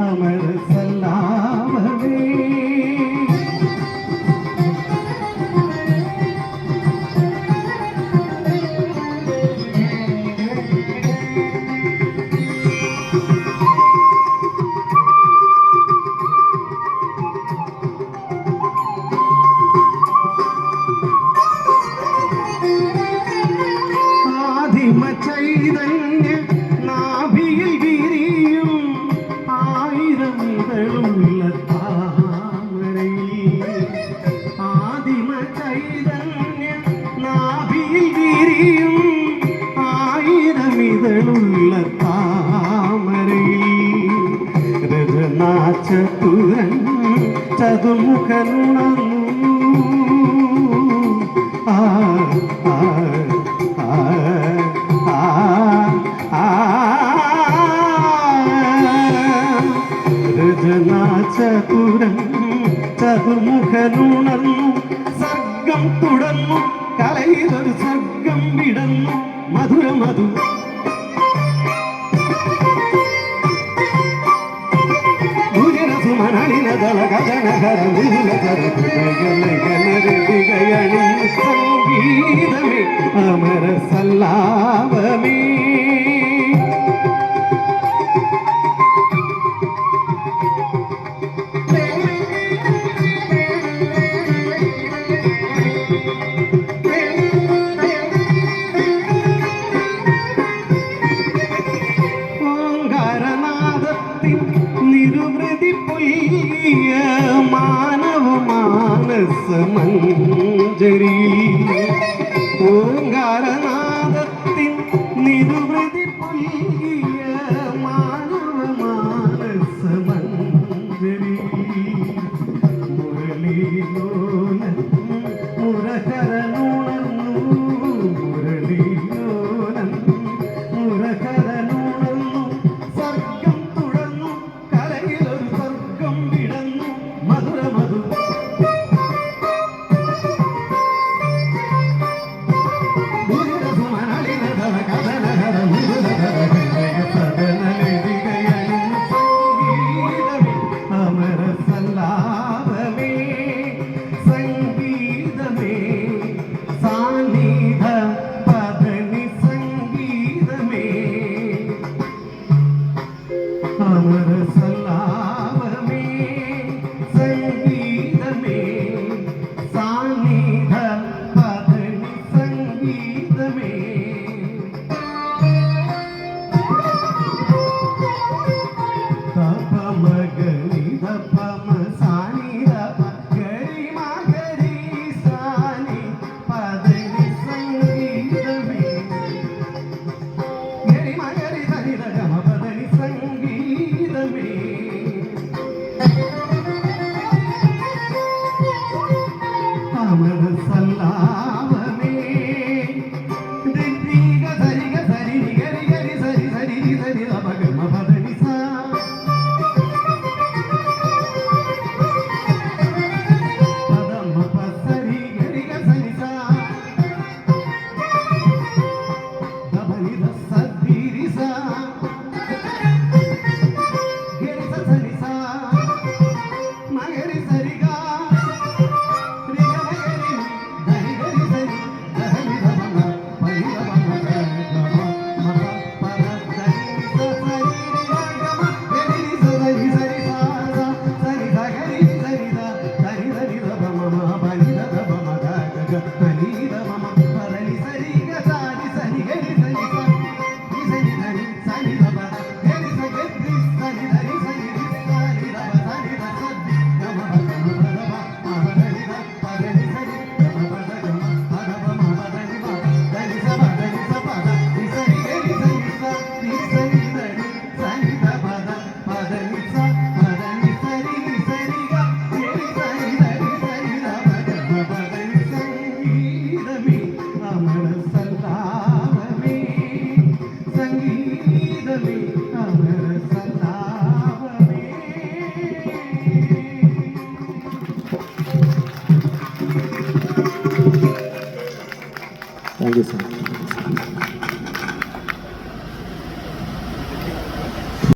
அமர் சல்லாமவே ஆதிம செய்தன் ചാച്ചപ്പുരൻ ചതുമുഖനുണർന്നു ആ ആ രജനാചപുരം ചതുർമുഖനുണർന്നു സർഗം തുടർന്നു കലയിലൊരു സർഗം വിടന്നു മധുര മധു கதல கதல கர மூல கர சங்கீதமே அமர சல்லாபமே Thank you. பொய்ய மானவ மானச ஓங்காரனா ಸರಿ ಸರಿ ಸರಿ ಸರಿ ಸರಿ belleza.